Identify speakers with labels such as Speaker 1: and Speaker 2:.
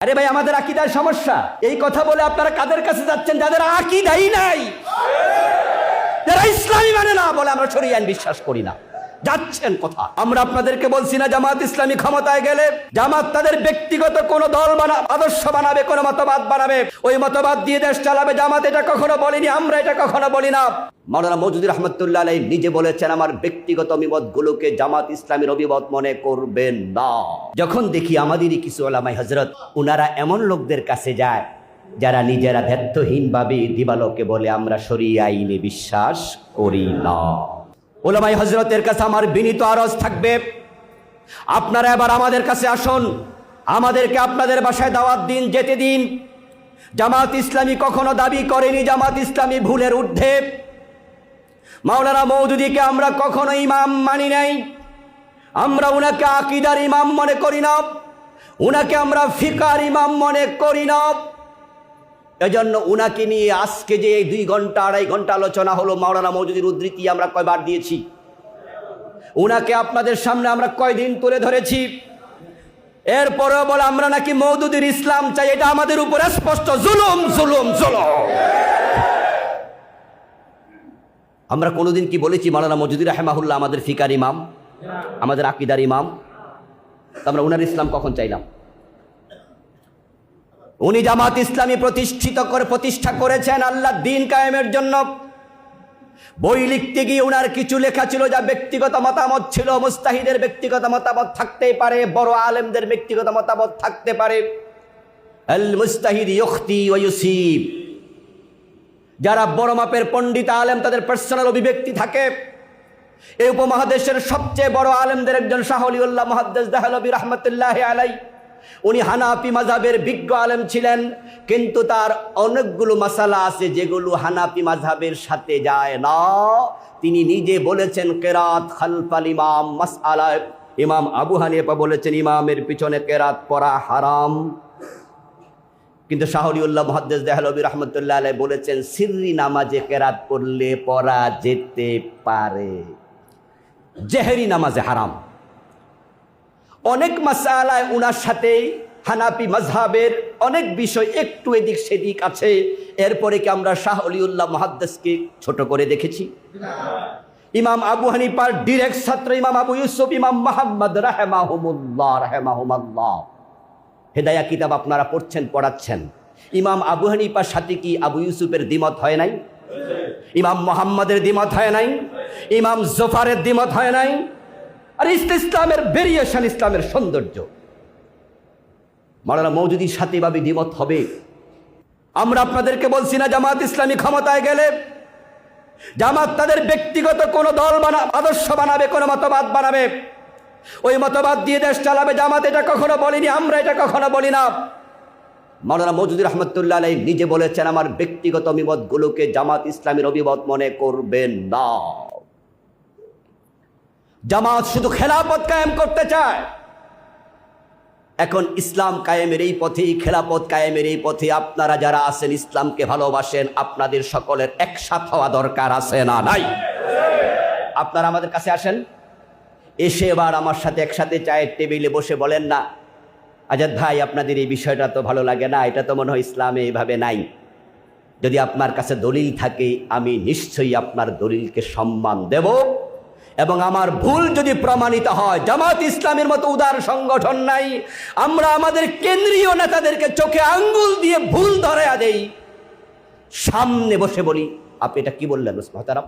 Speaker 1: আরে ভাই, আমাদের আকিদার সমস্যা। এই কথা বলে আপনারা কাদের কাছে যাচ্ছেন? যাদের আকিদাই নাই। যারা ইসলামী মানে না বলে আমরা শরিয়ান বিশ্বাস করি না। যাচ্ছেন কথা আমরা আপনাদেরকে বলছি না জামাত ইসলামী ক্ষমতায় গেলে জামাত তাদের ব্যক্তিগত কোন দল বানা, আদর্শ বানাবে, কোন মতবাদ বানাবে। ওই মতবাদ দিয়ে দেশ চালাবে। জামাত এটা কখনো বলিনি, আমরা এটা কখনো বলি না। মাওলানা মজুদুর রহমতুল্লাহ নিজে বলেছেন, আমার ব্যক্তিগত অভিমত গুলোকে জামাত ইসলামের অভিমত মনে করবেন না। যখন দেখি আমাদেরই কিছু ওলামাই হজরত ওনারা এমন লোকদের কাছে যায়, যারা নিজেরা ব্যর্থহীনভাবে দিবালোকে বলে, আমরা সরিয়ে আইনে বিশ্বাস করি না। ওলামাই হজরতের কাছে আমার বিনীত আরজ থাকবে। আপনারা এবার আমাদের কাছে আসুন। আমাদেরকে আপনাদের বাসায় দাওয়াত দিন, যেতে দিন। জামাত ইসলামী কখনো দাবি করেনি জামাত ইসলামী ভুলের ঊর্ধ্বে। মাওলানা মৌদুদিকে আমরা কখনো ইমাম মানি নাই। আমরা উনাকে আকিদার ইমাম মনে করি না। উনাকে আমরা ফিকার ইমাম মনে করি না। এজন্য উনাকে নিয়ে আজকে যে এই দুই ঘণ্টা আড়াই ঘণ্টা আলোচনা হলো মাওলানা মৌজুদির উদ্ধৃতি আমরা কয়বার দিয়েছি। উনাকে আপনাদের সামনে আমরা কয়দিন তুলে ধরেছি। এরপরেও বলে, আমরা নাকি মৌদুদির ইসলাম চাই, এটা আমাদের উপরে স্পষ্ট জুলুম জুলুম জুলুম। আমরা কোনোদিন কি বলেছি, মাওলানা মজুদির রাহেমাহুল্লাহ আমাদের ফিকার ইমাম, আমাদের আকিদার ইমাম? আমরা উনার ইসলাম কখন চাইলাম? উনি জামাত ইসলামী প্রতিষ্ঠিত করে, প্রতিষ্ঠা করেছেন আল্লাহ দিন কায়েমের জন্য। বই লিখতে গিয়ে উনার কিছু লেখা ছিল যা ব্যক্তিগত মতামত ছিল, মুস্তাহিদের ব্যক্তিগত মতামত থাকতেই পারে, বড় আলেমদের ব্যক্তিগত মতামত থাকতে পারে। মুস্তাহিদ যারা বড় মাপের পণ্ডিত আলেম, তাদের পার্সোনাল অভিব্যক্তি থাকে। এই উপমহাদেশের সবচেয়ে বড় আলেমদের একজন শাহলিউল্লাহ মহাদ্দেস দাহলবী রহমতুল্লাহ আলাই উনি হানাফি মাঝাবের বিজ্ঞ আলেম ছিলেন, কিন্তু তার অনেকগুলো মাসালা আছে যেগুলো হানাফি মাঝাবের সাথে যায় না। তিনি নিজে বলেছেন, কেরাত খালফাল ইমাম মাসআলা ইমাম আবু হানিফা বলেছেন, ইমামের পিছনে কেরাত পড়া হারাম। কিন্তু শাহরিউল্লাহ মহাদ্দেস দেহলবী রহমতুল্লাহ আলাই বলেছেন, সিররি নামাজে কেরাত পড়লে পড়া যেতে পারে। জেহেরি নামাজে হারাম। অনেক মাসালায় উনার সাথে হানাপি মজহাবের অনেক বিষয় একটু এদিক সেদিক আছে। এরপরে কি আমরা শাহ অলিউল্লাহ মহাদ্দেসকে ছোট করে দেখেছি? ইমাম আবু হানিফার ডিরেক্ট ছাত্র ইমাম আবু ইউসুফ, ইমাম মোহাম্মদ রাহেমাহুমুল্লাহ, রাহেমাহুমাল্লাহ। হেদায়া কিতাব আপনারা পড়ছেন, পড়াচ্ছেন। ইমাম আবু হানিফার সাথে কি আবু ইউসুফের দ্বিমত হয় নাই? ইমাম মোহাম্মদের দ্বিমত হয় নাই? ইমাম জোফারের দ্বিমত হয় নাই? আর ইসলাম ইসলামের ভেরিয়েশন ইসলামের সৌন্দর্য। মারানা মৌজুদির সাথে ভাবে দ্বিমত হবে? আমরা আপনাদেরকে বলছি না জামাত ইসলামী ক্ষমতায় গেলে জামাত তাদের ব্যক্তিগত কোনো দল বানা, আদর্শ বানাবে, কোনো মতবাদ বানাবে। ওই মতবাদ দিয়ে দেশ চালাবে জামাত, এটা কখনো বলিনি, আমরা এটা কখনো বলি না। মাওলানা মজুদুর রহমতুল্লাহ আলাই নিজে বলেছেন, আমার ব্যক্তিগত অভিমতগুলোকে জামাত ইসলামের অভিমত মনে করবেন না। জামাত শুধু খেলাপথ কায়েম করতে চায়। এখন ইসলাম কায়েমের এই পথেই খেলাপথ কায়েমের এই পথে আপনারা যারা আছেন, ইসলামকে ভালোবাসেন, আপনাদের সকলের একসাথ হওয়া দরকার আছে না নাই? আপনারা আমাদের কাছে আসেন। এসে এবার আমার সাথে একসাথে চায়ের টেবিলে বসে বলেন না, আজাদ ভাই, আপনাদের এই বিষয়টা তো ভালো লাগে না, এটা তো মনে হয় ইসলামে এইভাবে নাই। যদি আপনার কাছে দলিল থাকে, আমি নিশ্চয়ই আপনার দলিলকে সম্মান দেব। এবং আমার ভুল যদি প্রমাণিত হয় জামাত ইসলামের মতো উদার সংগঠন নাই। আমরা আমাদের কেন্দ্রীয় নেতাদেরকে চোখে আঙ্গুল দিয়ে ভুল ধরে দেই। সামনে বসে বলি, আপনি এটা কি বললেন মহতারাম?